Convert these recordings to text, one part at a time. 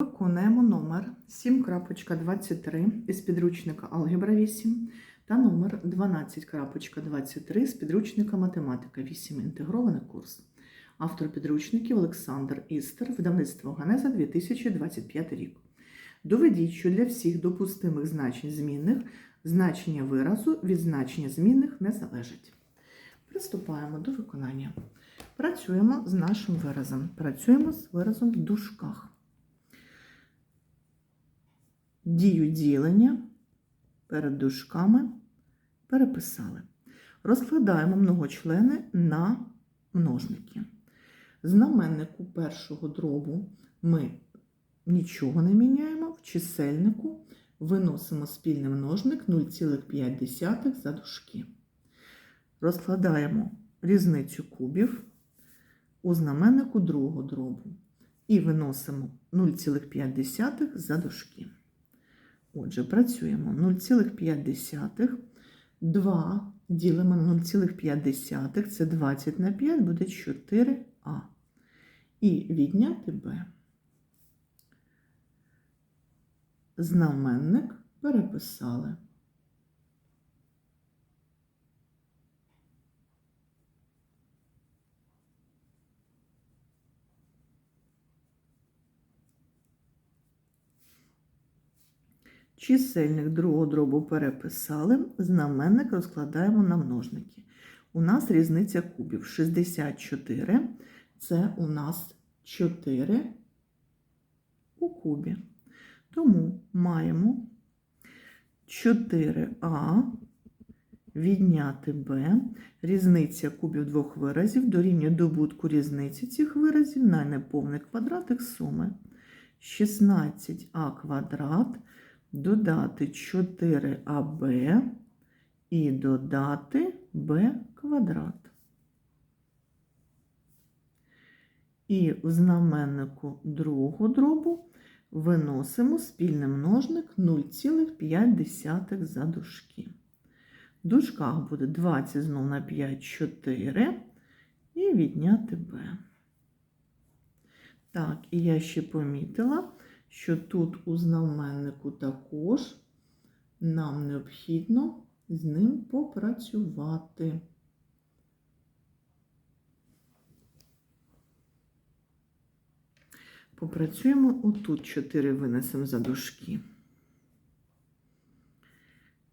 Виконуємо номер 7.23 із підручника Алгебра 8 та номер 12.23 з підручника Математика 8. Інтегрований курс. Автор підручників Олександр Істер, видавництво Ганеза 2025 рік. Доведіть, що для всіх допустимих значень змінних значення виразу від значення змінних не залежить. Приступаємо до виконання. Працюємо з нашим виразом. Працюємо з виразом в дужках. Дію ділення перед дужками переписали. Розкладаємо многочлени на множники. Знаменнику першого дробу ми нічого не міняємо, в чисельнику виносимо спільний множник 0,5 за дужки. Розкладаємо різницю кубів у знаменнику другого дробу і виносимо 0,5 за дужки. Отже, працюємо 0,5. 2 ділимо на 0,5, це 20 на 5, буде 4а. І відняти b. Знаменник переписали. Чисельник другого дробу переписали, знаменник розкладаємо на множники. У нас різниця кубів 64. Це у нас 4 у кубі. Тому маємо 4а відняти b. Різниця кубів двох виразів дорівнює добутку різниці цих виразів на неповний квадрат їх суми. 16а квадрат додати 4аб і додати b квадрат. І в знаменнику другого дробу виносимо спільний множник 0,5 за дужки. В дужках буде 20 знов на 5 4 і відняти b. Так, і я ще помітила, що тут у знаменнику також нам необхідно з ним попрацювати. Попрацюємо отут 4 винесемо за дужки.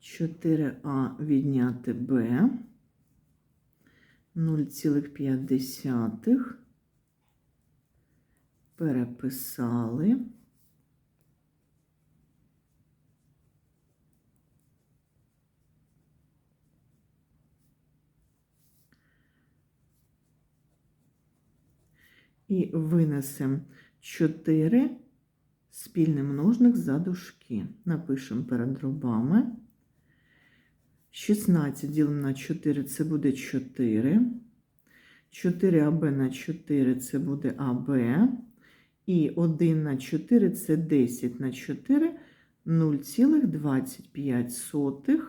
4а відняти b 0,5 переписали. І винесемо 4 спільний множник за дужки. Напишемо перед дробами. 16 ділимо на 4 це буде 4. 4АБ на 4 це буде АБ. І 1 на 4 це 10 на 4 0,25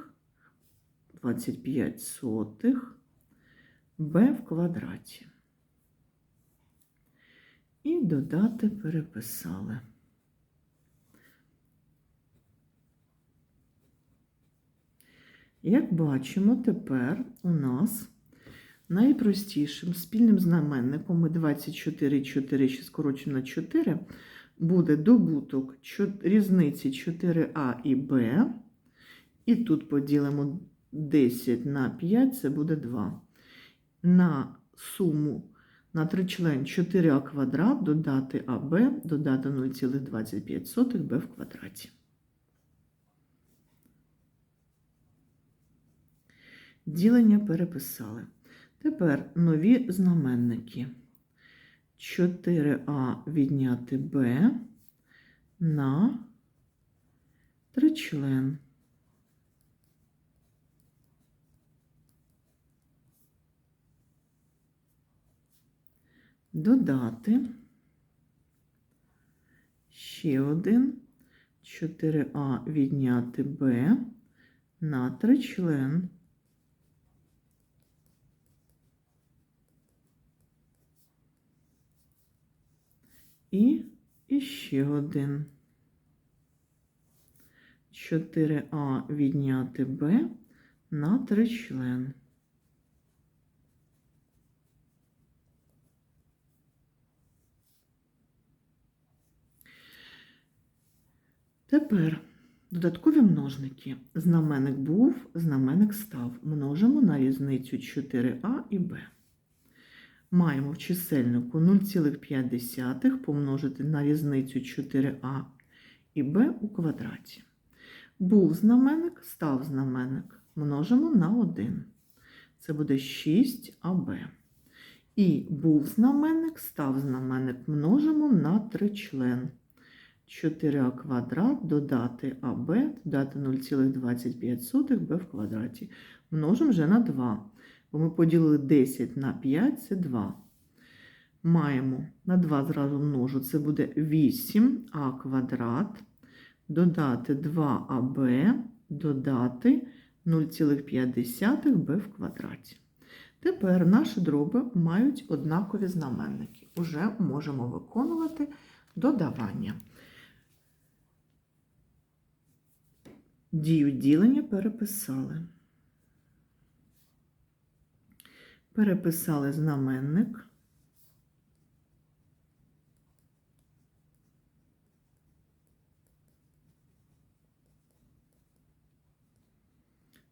25 сотих b в квадраті. І додати переписали. Як бачимо, тепер у нас найпростішим спільним знаменником ми 24 4 ще скорочено на 4 буде добуток різниці 4а і b. І тут поділимо 10 на 5, це буде 2. На суму на тричлен 4а квадрат додати АБ, додати 0,25 b в квадраті. Ділення переписали. Тепер нові знаменники. 4а відняти b на тричлен. Додати ще один 4а відняти b на тричлен. І І ще один. 4а відняти b на тричлен. Тепер додаткові множники. Знаменник був, знаменник став. Множимо на різницю 4а і b. Маємо в чисельнику 0,5 помножити на різницю 4а і b у квадраті. Був знаменник, став знаменник. Множимо на 1. Це буде 6аб. І був знаменник, став знаменник. Множимо на тричлен. 4а квадрат додати АБ, додати 0,25 b в квадраті. Множимо вже на 2. Бо ми поділили 10 на 5, це 2. Маємо на 2 зразу множу, це буде 8а квадрат, додати 2аб, додати 0,5 b в квадраті. Тепер наші дроби мають однакові знаменники. Уже можемо виконувати додавання. Дію ділення переписали. Переписали знаменник.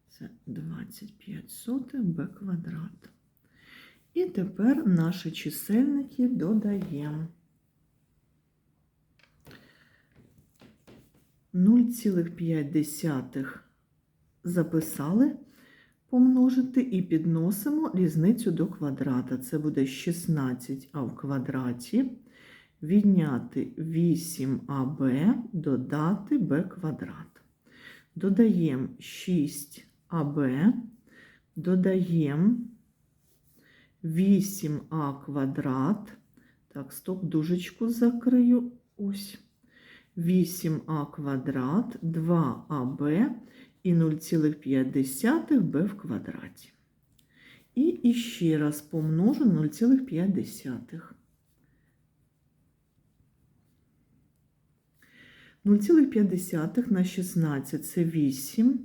Це 25 сотих b квадрат. І тепер наші чисельники додаємо. 0,5 записали помножити і підносимо різницю до квадрата. Це буде 16а в квадраті. Відняти 8аб, додати b квадрат. Додаємо 6аб, додаємо 8а квадрат. Так, стоп, дужечку закрию. Ось. 8а квадрат, 2аб і 0,5b в квадраті. І ще раз помножу 0,5. 0,5 на 16 це 8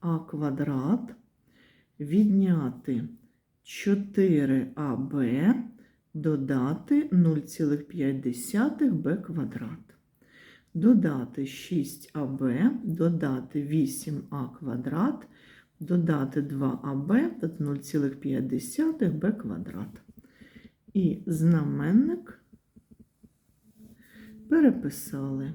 а квадрат відняти 4аб додати 0,5b квадрат. Додати 6аб, додати 8а квадрат, додати 2аб, додати 0,5b квадрат. І знаменник переписали.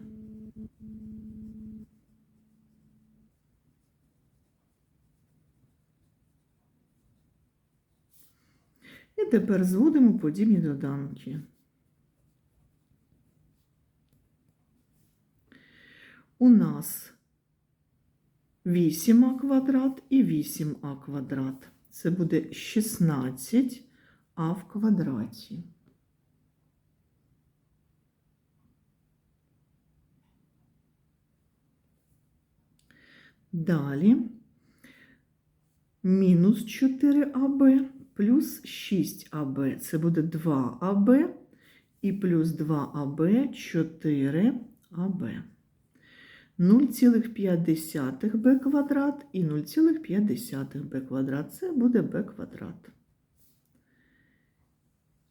І тепер зводимо подібні доданки. У нас 8а квадрат і 8а квадрат. Це буде 16а в квадраті. Далі мінус 4аб плюс 6аб. Це буде 2аб і плюс 2аб 4аб. 0,5b квадрат і 0,5b квадрат. Це буде b квадрат.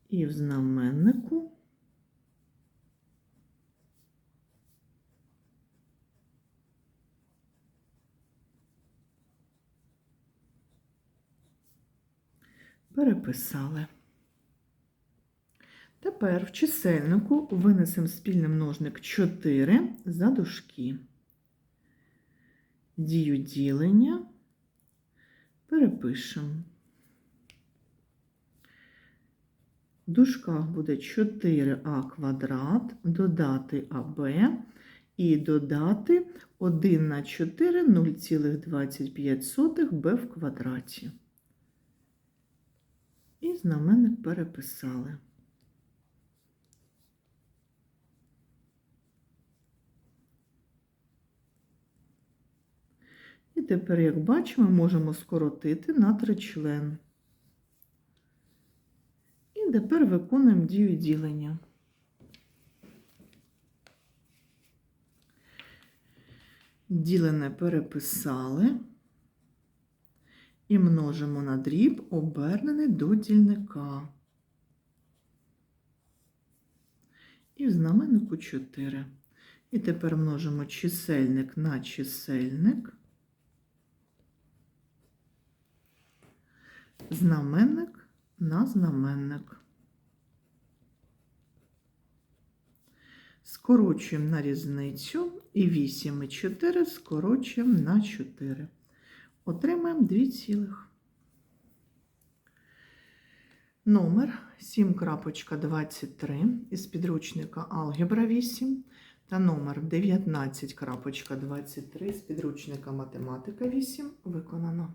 І в знаменнику переписали. Тепер в чисельнику винесемо спільний множник 4 за дужки. Дію ділення перепишемо. В дужках буде 4а квадрат, додати АБ і додати 1 на 4 0,25 b в квадраті. І знаменник переписали. І тепер, як бачимо, можемо скоротити на тричлен. І тепер виконуємо дію ділення. Ділене переписали і множимо на дріб, обернений до дільника. І в знаменнику 4. І тепер множимо чисельник на чисельник. Знаменник на знаменник. Скорочуємо на різницю і 8 і 4 скорочуємо на 4. Отримаємо 2 цілих. Номер 7.23 із підручника Алгебра 8 та номер 19.23 з підручника Математика 8 виконано.